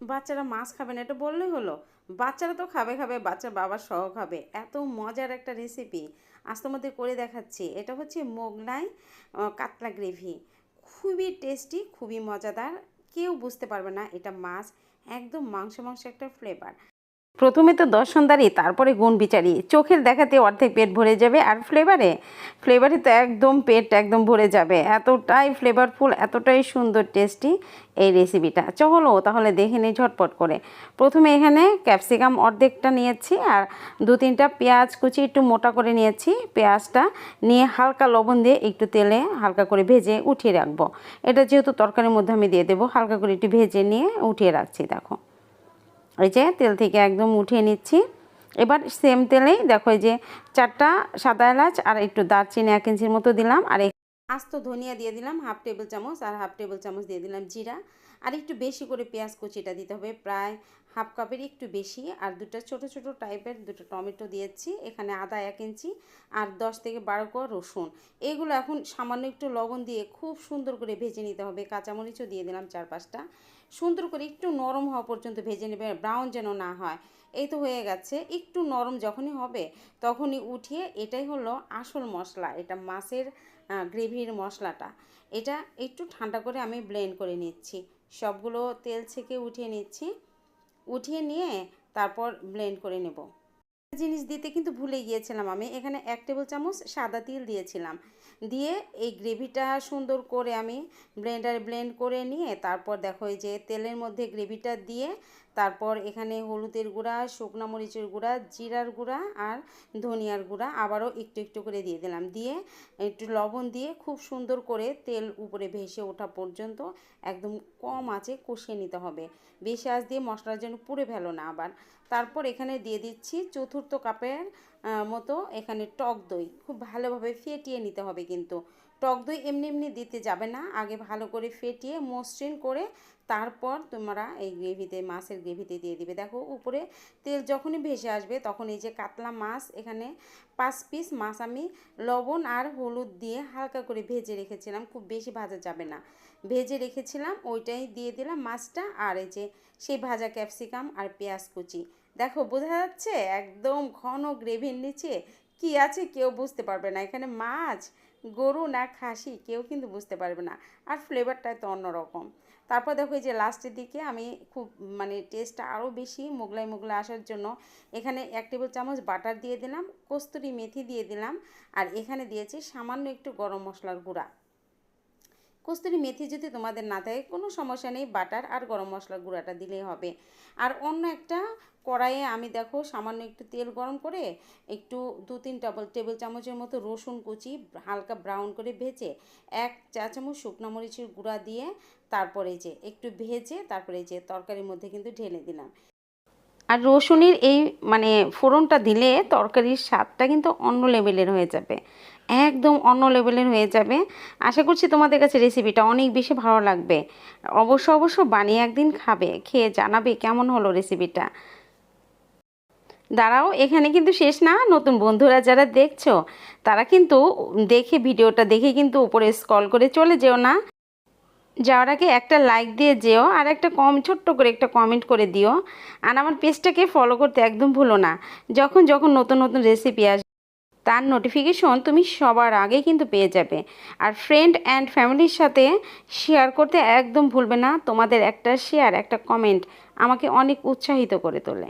বাচ্চারা মাছ খাবে না, এটা বললেই হলো। বাচ্চারা তো খাবে খাবে, বাচ্চা বাবার সহ খাবে এত মজার একটা রেসিপি আজ তোমাদের করে দেখাচ্ছি। এটা হচ্ছে মোগলাই কাতলা গ্রেভি খুবই টেস্টি খুবই মজাদার। কেউ বুঝতে পারবে না এটা মাছ। একদম মাংস মাংস একটা ফ্লেভার প্রথমে তো দর্শনদারি তারপরে গুণ বিচারি। চোখের দেখাতে অর্ধেক পেট ভরে যাবে আর ফ্লেভারে ফ্লেভারে তো একদম পেট একদম ভরে যাবে। এতটাই ফ্লেভারফুল এতটাই সুন্দর টেস্টি এই রেসিপিটা চলো তাহলে দেখে নিই ঝটপট করে। প্রথমে এখানে ক্যাপসিকাম অর্ধেকটা নিয়েছি আর দু তিনটা পেঁয়াজ কুচি একটু মোটা করে নিয়েছি। পেঁয়াজটা নিয়ে হালকা লবণ দিয়ে একটু তেলে হালকা করে ভেজে উঠিয়ে রাখব। এটা যেহেতু তরকারির মধ্যে আমি দিয়ে দেবো, হালকা করে একটু ভেজে নিয়ে উঠিয়ে রাখছি, দেখো। এই যে তেল থেকে একদম উঠিয়ে নিচ্ছি। এবার সেম তেলেই দেখো যে চারটা সাদা এলাচ আর একটু দারচিনি এক ইঞ্চির মতো দিলাম আর আস্ত ধনিয়া দিয়ে দিলাম হাফ টেবিল চামচ আর হাফ টেবিল চামচ দিয়ে দিলাম জিরা। আর একটু বেশি করে পেঁয়াজ কুচিটা দিতে হবে, প্রায় হাফ কাপের একটু বেশি। আর দুটো ছোট ছোট টাইপের দুটো টমেটো দিয়েছি, এখানে আদা এক ইঞ্চি আর দশ থেকে বারো কোয়া রসুন। এগুলো এখন সামান্য একটু লবণ দিয়ে খুব সুন্দর করে ভেজে নিতে হবে। কাঁচামরিচও দিয়ে দিলাম চার পাঁচটা। সুন্দর করে একটু নরম হওয়া পর্যন্ত ভেজে নেবে ব্রাউন যেন না হয়। এই তো হয়ে গেছে, একটু নরম যখনই হবে তখনই উঠিয়ে এটাই হলো আসল মশলা, এটা মাছের গ্রেভির মশলাটা। এটা একটু ঠান্ডা করে আমি ব্লেন্ড করে নিচ্ছি। সবগুলো তেল থেকে উঠিয়ে নিচ্ছি। উঠিয়ে নিয়ে তারপর ব্লেন্ড করে নেব। জিনিস দিতে কিন্তু ভুলে গিয়েছিলাম আমি। এখানে এক টেবিল চামচ সাদা তিল দিয়েছিলাম। দিয়ে এই গ্রেভিটা সুন্দর করে আমি ব্লেন্ডারে ব্লেন্ড করে নিয়ে তারপর দেখো এই যে তেলের মধ্যে গ্রেভিটা দিয়ে তারপর এখানে হলুদের গুঁড়া, শুকনো মরিচের গুঁড়া, জিরার গুঁড়া আর ধনিয়ার গুঁড়া আবারও একটু একটু করে দিয়ে দিলাম। দিয়ে একটু লবণ দিয়ে খুব সুন্দর করে তেল উপরে ভেসে ওঠা পর্যন্ত একদম কম আঁচে কষিয়ে নিতে হবে। বেশি আঁচ দিয়ে মশলার জন্য পুড়ে ফেলো না আবার। তারপর এখানে দিয়ে দিচ্ছি চতুর্থ কাপের মতো এখানে টক দই। খুব ভালোভাবে ফেটিয়ে নিতে হবে কিন্তু। টক দই এমনি এমনি দিতে যাবে না। আগে ভালো করে ফেটিয়ে মসৃণ করে তারপর তোমরা এই গ্রেভিতে, মাছের গ্রেভিতে দিয়ে দিবে। দেখো উপরে তেল যখনই ভেসে আসবে তখন এই যে কাতলা মাছ, এখানে পাঁচ পিস মাছ আমি লবণ আর হলুদ দিয়ে হালকা করে ভেজে রেখেছিলাম। খুব বেশি ভাজা যাবে না। ভেজে রেখেছিলাম, ওইটাই দিয়ে দিলাম মাছটা আর এই যে সেই ভাজা ক্যাপসিকাম আর পেঁয়াজ কুচি। দেখো, বোঝা যাচ্ছে একদম ঘন গ্রেভির নিচে কি আছে কেউ বুঝতে পারবে না। এখানে মাছ, গরু না খাসি কেউ কিন্তু বুঝতে পারবে না। আর ফ্লেভারটা তো অন্যরকম। তারপর দেখো, এই যে লাস্টের দিকে আমি খুব মানে টেস্টটা আরও বেশি মোগলাই মোগলাই আসার জন্য এখানে এক টেবিল চামচ বাটার দিয়ে দিলাম, কস্তুরি মেথি দিয়ে দিলাম, আর এখানে দিয়েছি সামান্য একটু গরম মশলার গুঁড়া। কস্তুরি মেথি যদি তোমাদের না থাকে, কোনো সমস্যা নেই। বাটার আর গরম মশলার গুঁড়াটা দিলেই হবে। আর অন্য একটা কড়াইয়ে আমি দেখো সামান্য একটু তেল গরম করে, একটু দু তিন টেবিল টেবিল চামচের মতো রসুন কুচি, হালকা ব্রাউন করে ভেজে, এক চা চামচ শুকনো মরিচের গুঁড়া দিয়ে তারপরে যে একটু ভেজে, তারপরে যে তরকারির মধ্যে কিন্তু ঢেলে দিলাম। আর রসুনের এই মানে ফোড়নটা দিলে তরকারির স্বাদটা কিন্তু অন্য লেভেলের হয়ে যাবে। একদম অন্য লেভেলের হয়ে যাবে। আশা করছি তোমাদের কাছে রেসিপিটা অনেক বেশি ভালো লাগবে। অবশ্য অবশ্য বানিয়ে একদিন খাবে, খেয়ে জানাবে কেমন হলো রেসিপিটা দাঁড়াও, এখানে কিন্তু শেষ না। নতুন বন্ধুরা যারা দেখছ, তারা কিন্তু দেখে ভিডিওটা দেখে কিন্তু উপরে স্কল করে চলে যেও না। যাওয়ার আগে একটা লাইক দিয়ে যেও আর একটা কম, ছোট্ট করে একটা কমেন্ট করে দিও। আর আমার পেজটাকে ফলো করতে একদম ভুলো না। যখন যখন নতুন নতুন রেসিপি আসবে তার নোটিফিকেশন তুমি সবার আগে কিন্তু পেয়ে যাবে। আর ফ্রেন্ড অ্যান্ড ফ্যামিলির সাথে শেয়ার করতে একদম ভুলবে না। তোমাদের একটা শেয়ার একটা কমেন্ট আমাকে অনেক উৎসাহিত করে তোলে।